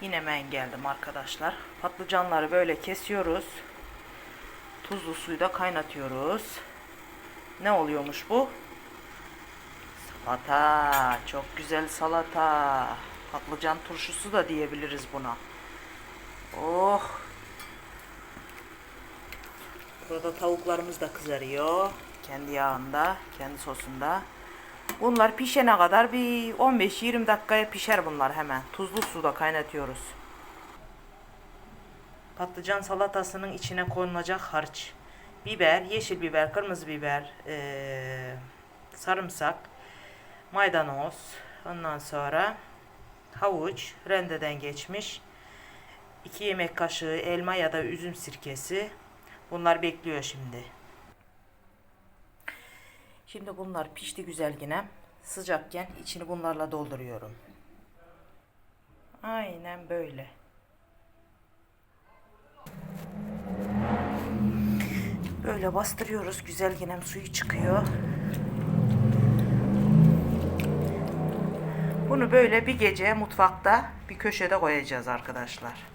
Yine ben geldim arkadaşlar. Patlıcanları böyle kesiyoruz. Tuzlu suyda kaynatıyoruz. Ne oluyormuş bu? Salata. Çok güzel salata. Patlıcan turşusu da diyebiliriz buna. Oh. Burada tavuklarımız da kızarıyor. Kendi yağında, kendi sosunda. Bunlar pişene kadar bir 15-20 dakikaya pişer bunlar hemen. Tuzlu suda kaynatıyoruz. Patlıcan salatasının içine konulacak harç. Biber, yeşil biber, kırmızı biber, eee, sarımsak, maydanoz, ondan sonra havuç, rendeden geçmiş. 2 yemek kaşığı elma ya da üzüm sirkesi. Bunlar bekliyor şimdi. Şimdi bunlar pişti güzel yine. Sıcakken içini bunlarla dolduruyorum. Aynen böyle. Böyle bastırıyoruz. Güzel yine suyu çıkıyor. Bunu böyle bir gece mutfakta bir köşede koyacağız arkadaşlar.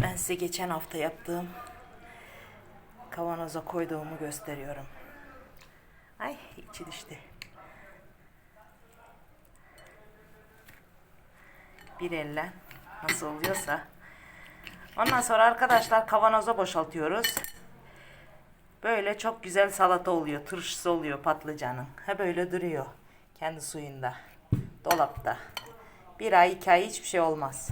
Ben size geçen hafta yaptığım kavanoza koyduğumu gösteriyorum. Ay içi düştü. Bir elle nasıl oluyorsa. Ondan sonra arkadaşlar kavanoza boşaltıyoruz. Böyle çok güzel salata oluyor. Turşusu oluyor patlıcanın. Ha böyle duruyor. Kendi suyunda. Dolapta. Bir ay iki ay hiçbir şey olmaz.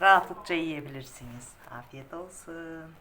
Rahatlıkça yiyebilirsiniz. Afiyet olsun.